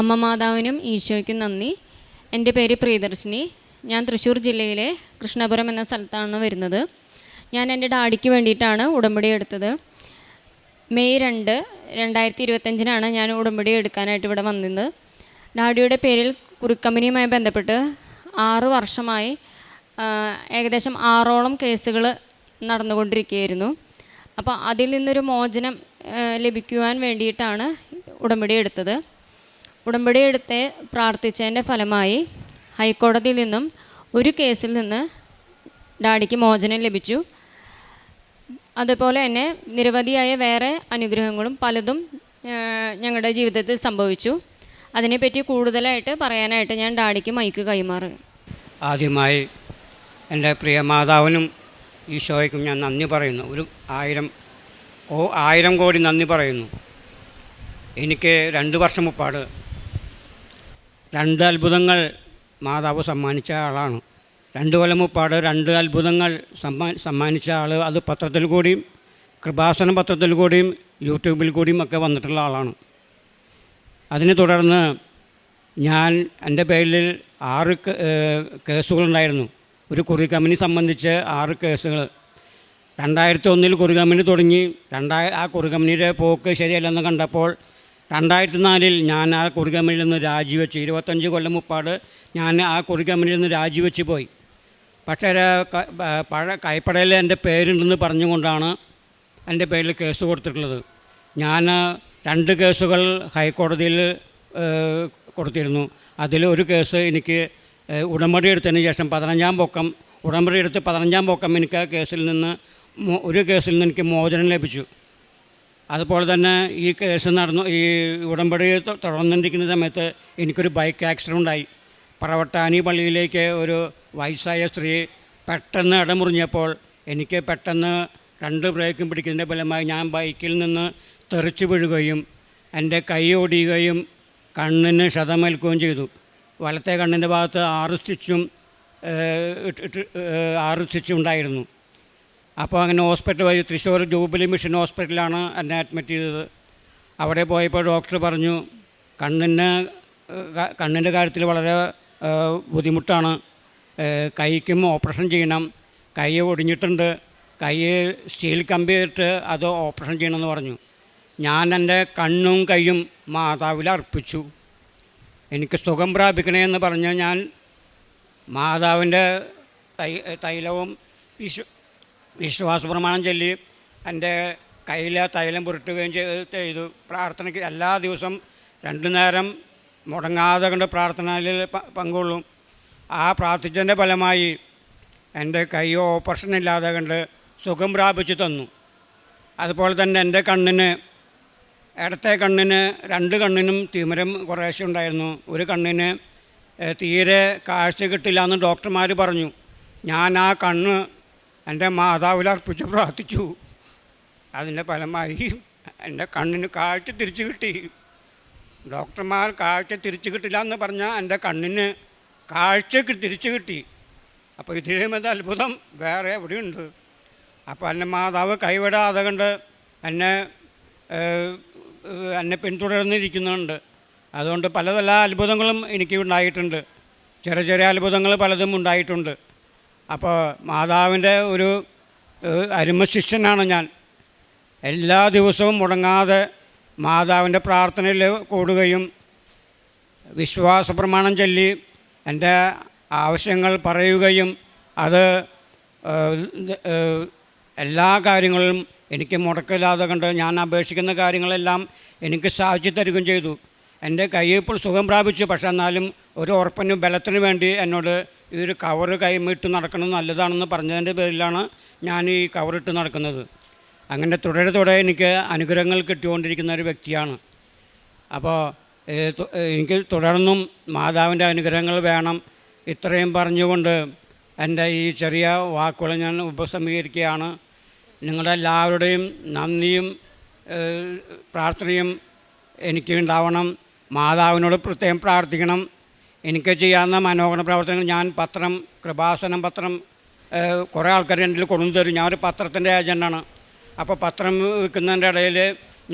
അമ്മ മാതാവിനും ഈശോയ്ക്കും നന്ദി. എന്റെ പേര് പ്രിയദർശിനി. ഞാൻ തൃശ്ശൂർ ജില്ലയിലെ കൃഷ്ണപുരം എന്ന സ്ഥലത്താണ് വരുന്നത്. ഞാൻ എന്റെ ഡാഡിക്ക് വേണ്ടിയിട്ടാണ് ഉടമ്പടി എടുത്തത്. മെയ് രണ്ട് രണ്ടായിരത്തി ഇരുപത്തഞ്ചിനാണ് ഞാൻ ഉടമ്പടി എടുക്കാനായിട്ട് ഇവിടെ വന്നത് ഡാഡിയുടെ പേരിൽ കുറിക്കമ്പനിയുമായി ബന്ധപ്പെട്ട് ആറു വർഷമായി ഏകദേശം ആറോളം കേസുകൾ നടന്നുകൊണ്ടിരിക്കുകയായിരുന്നു. അപ്പോൾ അതിൽ നിന്നൊരു മോചനം ലഭിക്കുവാൻ വേണ്ടിയിട്ടാണ് ഉടമ്പടി എടുത്തത്. ഉടമ്പടി എടുത്ത് പ്രാർത്ഥിച്ചതിന്റെ ഫലമായി ഹൈക്കോടതിയിൽ നിന്നും ഒരു കേസിൽ നിന്ന് ഡാഡിക്ക് മോചനം ലഭിച്ചു. അതുപോലെ തന്നെ നിരവധിയായ വേറെ അനുഗ്രഹങ്ങളും പലതും ഞങ്ങളുടെ ജീവിതത്തിൽ സംഭവിച്ചു. അതിനെപ്പറ്റി കൂടുതലായിട്ട് പറയാനായിട്ട് ഞാൻ ഡാഡിക്ക് മൈക്ക് കൈമാറുക ആദ്യമായി എന്റെ പ്രിയ മാതാവിനും ഈശോയ്ക്കും ഞാൻ നന്ദി പറയുന്നു. ഒരു ആയിരം ഓ ആയിരം കോടി നന്ദി പറയുന്നു. എനിക്ക് രണ്ട് വർഷം മുപ്പാട് രണ്ട് അത്ഭുതങ്ങൾ മാതാവ് സമ്മാനിച്ച ആളാണ്. രണ്ട് കൊല്ലം മുപ്പാട് രണ്ട് അത്ഭുതങ്ങൾ സമ്മാ സമ്മാനിച്ച ആൾ അത് പത്രത്തിൽ കൂടിയും കൃപാസന പത്രത്തിൽ കൂടിയും യൂട്യൂബിൽ കൂടിയും ഒക്കെ വന്നിട്ടുള്ള ആളാണ്. അതിനെ തുടർന്ന് ഞാൻ എന്റെ പേരിൽ ആറ് കേസുകളുണ്ടായിരുന്നു. ഒരു കുറി കമ്പനി സംബന്ധിച്ച് ആറ് കേസുകൾ. രണ്ടായിരത്തി ഒന്നിൽ കുറി കമ്പനി തുടങ്ങി. രണ്ടായി ആ കുറി കമ്പനിയുടെ പോക്ക് ശരിയല്ലെന്ന് കണ്ടപ്പോൾ രണ്ടായിരത്തി നാലിൽ ഞാൻ ആ കുറി നിന്ന് രാജിവെച്ച്. ഇരുപത്തഞ്ച് കൊല്ലം മുപ്പാട് ഞാൻ ആ കുറി നിന്ന് രാജിവെച്ച് പോയി. പക്ഷേ പഴ കൈപ്പടയിൽ എന്റെ പേരുണ്ടെന്ന് പറഞ്ഞുകൊണ്ടാണ് എന്റെ പേരിൽ കേസ് കൊടുത്തിട്ടുള്ളത്. ഞാൻ രണ്ട് കേസുകൾ ഹൈക്കോടതിയിൽ കൊടുത്തിരുന്നു. അതിൽ ഒരു കേസ് എനിക്ക് ഉടമ്പടി എടുത്തതിന് ശേഷം പതിനഞ്ചാം പൊക്കം ഉടമ്പടി എടുത്ത് പതിനഞ്ചാം പൊക്കം എനിക്ക് ആ കേസിൽ നിന്ന് ഒരു കേസിൽ നിന്ന് എനിക്ക് മോചനം ലഭിച്ചു. അതുപോലെ തന്നെ ഈ കേസ് നടന്നു ഈ ഉടമ്പടി തുടർന്നിരിക്കുന്ന സമയത്ത് എനിക്കൊരു ബൈക്ക് ആക്സിഡന്റ് ഉണ്ടായി. പറവട്ടാനി പള്ളിയിലേക്ക് ഒരു വയസ്സായ സ്ത്രീ പെട്ടെന്ന് ഇടമുറിഞ്ഞപ്പോൾ എനിക്ക് പെട്ടെന്ന് രണ്ട് ബ്രേക്കും പിടിക്കുന്നതിന്റെ ഫലമായി ഞാൻ ബൈക്കിൽ നിന്ന് തെറിച്ചു വീഴുകയും എന്റെ കൈ ഒടിയുകയും കണ്ണിന് ക്ഷതമേൽക്കുകയും ചെയ്തു. വലത്തെ കണ്ണിന്റെ ഭാഗത്ത് ആറ് സ്റ്റിച്ചും ആറ് സ്റ്റിച്ചും ഉണ്ടായിരുന്നു. അപ്പോൾ അങ്ങനെ ഹോസ്പിറ്റൽ വഴി തൃശ്ശൂർ ജൂബിലി മിഷൻ ഹോസ്പിറ്റലാണ് എന്നെ അഡ്മിറ്റ് ചെയ്തത്. അവിടെ പോയപ്പോൾ ഡോക്ടർ പറഞ്ഞു കണ്ണിന് കണ്ണിന്റെ കാര്യത്തിൽ വളരെ ബുദ്ധിമുട്ടാണ്. കൈക്കും ഓപ്പറേഷൻ ചെയ്യണം. കൈ ഒടിഞ്ഞിട്ടുണ്ട്. കൈ സ്റ്റീൽ കമ്പി ഇട്ട് അത് ഓപ്പറേഷൻ ചെയ്യണമെന്ന് പറഞ്ഞു. ഞാൻ എന്റെ കണ്ണും കൈയും മാതാവിൽ അർപ്പിച്ചു. എനിക്ക് സുഖം പ്രാപിക്കണേ എന്ന് പറഞ്ഞ് ഞാൻ മാതാവിന്റെ തൈ തൈലവും വിശ്വ വിശ്വാസ പ്രമാണം ചൊല്ലി എന്റെ കയ്യിലെ തൈലം പുരട്ടുകയും ചെയ്ത്. പ്രാർത്ഥനയ്ക്ക് എല്ലാ ദിവസവും രണ്ടു നേരം മുടങ്ങാതെ കൊണ്ട് പ്രാർത്ഥനയിൽ പങ്കുകൊള്ളും. ആ പ്രാർത്ഥിച്ചതിന്റെ ഫലമായി എന്റെ കൈ ഓപ്പറേഷൻ ഇല്ലാതെ കണ്ട് സുഖം പ്രാപിച്ചു തന്നു. അതുപോലെ തന്നെ എന്റെ കണ്ണിന് ഇടത്തെ കണ്ണിന് രണ്ട് കണ്ണിനും തിമിരം കുറേശ്ശെ ഉണ്ടായിരുന്നു. ഒരു കണ്ണിന് തീരെ കാഴ്ച കിട്ടില്ല എന്ന് ഡോക്ടർമാർ പറഞ്ഞു. ഞാൻ ആ കണ്ണ് എന്റെ മാതാവിൽ അർപ്പിച്ച് പ്രാർത്ഥിച്ചു. അതിന്റെ ഫലമായി എന്റെ കണ്ണിന് കാഴ്ച തിരിച്ചു കിട്ടി. ഡോക്ടർമാർ കാഴ്ച തിരിച്ചു കിട്ടില്ല എന്ന് പറഞ്ഞാൽ എന്റെ കണ്ണിന് കാഴ്ച തിരിച്ചു കിട്ടി. അപ്പോൾ ഇതിലും ഇത് അത്ഭുതം വേറെ എവിടെയുണ്ട്? അപ്പോൾ എന്റെ മാതാവ് കൈവിടാതെ കണ്ട് എന്നെ എന്നെ പിന്തുടർന്നിരിക്കുന്നുണ്ട്. അതുകൊണ്ട് പല പല അത്ഭുതങ്ങളും എനിക്ക് ഉണ്ടായിട്ടുണ്ട് ചെറിയ ചെറിയ അത്ഭുതങ്ങൾ പലതും ഉണ്ടായിട്ടുണ്ട്. അപ്പോൾ മാതാവിന്റെ ഒരു അരുമ ശിഷ്യനാണ് ഞാൻ. എല്ലാ ദിവസവും മുടങ്ങാതെ മാതാവിന്റെ പ്രാർത്ഥനയിൽ കൂടുകയും വിശ്വാസ പ്രമാണം ചൊല്ലി എന്റെ ആവശ്യങ്ങൾ പറയുകയും അത് എല്ലാ കാര്യങ്ങളും എനിക്ക് മുടക്കില്ലാതെ കണ്ട് ഞാൻ അപേക്ഷിക്കുന്ന കാര്യങ്ങളെല്ലാം എനിക്ക് സാധിച്ചു തരികയും ചെയ്തു. എന്റെ കൈ ഇപ്പോൾ സുഖം പ്രാപിച്ചു. പക്ഷെ എന്നാലും ഒരു ഉറപ്പിനും ബലത്തിനു വേണ്ടി എന്നോട് കവർ കവറ് കൈമിട്ട് നടക്കുന്നത് നല്ലതാണെന്ന് പറഞ്ഞതിന്റെ പേരിലാണ് ഞാൻ ഈ കവറിട്ട് നടക്കുന്നത്. അങ്ങനെ തുടരെ തുടരെ എനിക്ക് അനുഗ്രഹങ്ങൾ കിട്ടിക്കൊണ്ടിരിക്കുന്ന ഒരു വ്യക്തിയാണ്. അപ്പോൾ എനിക്ക് തുടർന്നും മാതാവിന്റെ അനുഗ്രഹങ്ങൾ വേണം. ഇത്രയും പറഞ്ഞുകൊണ്ട് എന്റെ ഈ ചെറിയ വാക്കുകൾ ഞാൻ ഉപസംഹരിക്കുകയാണ്. നിങ്ങളെല്ലാവരുടെയും നന്ദിയും പ്രാർത്ഥനയും എനിക്ക് ഉണ്ടാവണം. മാതാവിനോട് പ്രത്യേകം പ്രാർത്ഥിക്കണം. എനിക്ക് ചെയ്യാവുന്ന മനോഹര പ്രവർത്തനങ്ങൾ ഞാൻ പത്രം കൃപാസനം പത്രം കുറേ ആൾക്കാർ എന്റെ കൊണ്ടു തരും. ഞാനൊരു പത്രത്തിന്റെ ഏജന്റാണ്. അപ്പോൾ പത്രം വിൽക്കുന്നതിന്റെ ഇടയിൽ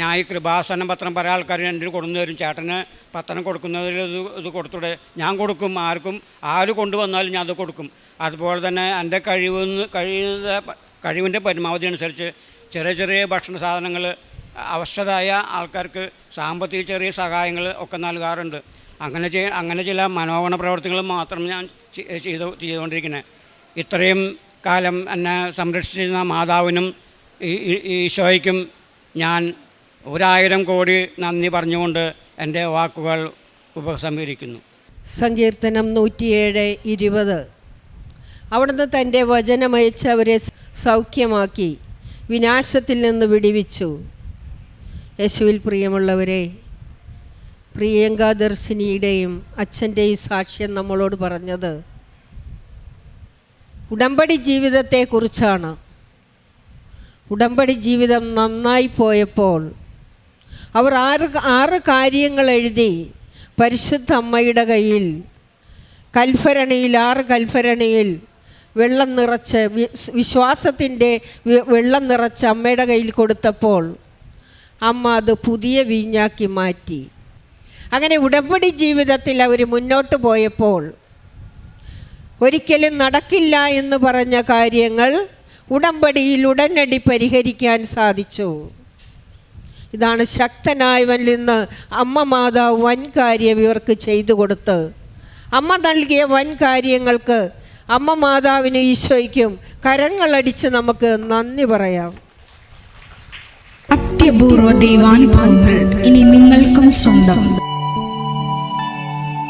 ഞാൻ ഈ കൃപാസനം പത്രം പല ആൾക്കാർ എന്റെ കൊണ്ടു തരും. ചേട്ടന് പത്രം കൊടുക്കുന്നതിൽ ഇത് ഇത് കൊടുത്തൂടെ. ഞാൻ കൊടുക്കും ആർക്കും ആര് കൊണ്ടുവന്നാലും ഞാൻ അത് കൊടുക്കും. അതുപോലെ തന്നെ എന്റെ കഴിവ് കഴിയുന്ന കഴിവിന്റെ പരമാവധി അനുസരിച്ച് ചെറിയ ചെറിയ ഭക്ഷണ സാധനങ്ങൾ അവശതായ ആൾക്കാർക്ക് സാമ്പത്തിക ചെറിയ സഹായങ്ങൾ ഒക്കെ നൽകാറുണ്ട്. അങ്ങനെ ചെയ്യ അങ്ങനെ ചില മനോഗണ പ്രവർത്തികൾ മാത്രം ഞാൻ ചെയ്തു ചെയ്തുകൊണ്ടിരിക്കുന്നത് ഇത്രയും കാലം എന്നെ സംരക്ഷിച്ചിരുന്ന മാതാവിനും ഈശോയ്ക്കും ഞാൻ ഒരായിരം കോടി നന്ദി പറഞ്ഞുകൊണ്ട് എന്റെ വാക്കുകൾ ഉപസംഹരിക്കുന്നു. സങ്കീർത്തനം നൂറ്റിയേഴ് ഇരുപത്. അവിടുന്ന് തന്റെ വചനമയച്ചവരെ സൗഖ്യമാക്കി വിനാശത്തിൽ നിന്ന് വിടിവിച്ചു. യേശുവിൽ പ്രിയമുള്ളവരെ പ്രിയങ്കാദർശിനിയുടെയും അച്ഛന്റെയും സാക്ഷ്യം നമ്മളോട് പറഞ്ഞത് ഉടമ്പടി ജീവിതത്തെക്കുറിച്ചാണ്. ഉടമ്പടി ജീവിതം നന്നായി പോയപ്പോൾ അവർ ആറ് ആറ് കാര്യങ്ങൾ എഴുതി പരിശുദ്ധ അമ്മയുടെ കയ്യിൽ കൽഭരണിയിൽ ആറ് കൽഭരണിയിൽ വെള്ളം നിറച്ച് വിശ്വാസത്തിന്റെ വെള്ളം നിറച്ച് അമ്മയുടെ കയ്യിൽ കൊടുത്തപ്പോൾ അമ്മ അത് പുതിയ വീഞ്ഞാക്കി മാറ്റി. അങ്ങനെ ഉടമ്പടി ജീവിതത്തിൽ അവർ മുന്നോട്ട് പോയപ്പോൾ ഒരിക്കലും നടക്കില്ല എന്ന് പറഞ്ഞ കാര്യങ്ങൾ ഉടമ്പടിയിൽ ഉടനടി പരിഹരിക്കാൻ സാധിച്ചു. ഇതാണ് ശക്തനായവൻ നിന്ന് അമ്മ മാതാവ് വൻ കാര്യം ഇവർക്ക് ചെയ്തു കൊടുത്ത്. അമ്മ നൽകിയ വൻ കാര്യങ്ങൾക്ക് അമ്മ മാതാവിന് ഈശോയ്ക്കും കരങ്ങളടിച്ച് നമുക്ക് നന്ദി പറയാം. അത്യപൂർവ ദൈവാനുഭവങ്ങൾ ഇനി നിങ്ങൾക്കും സ്വന്തം.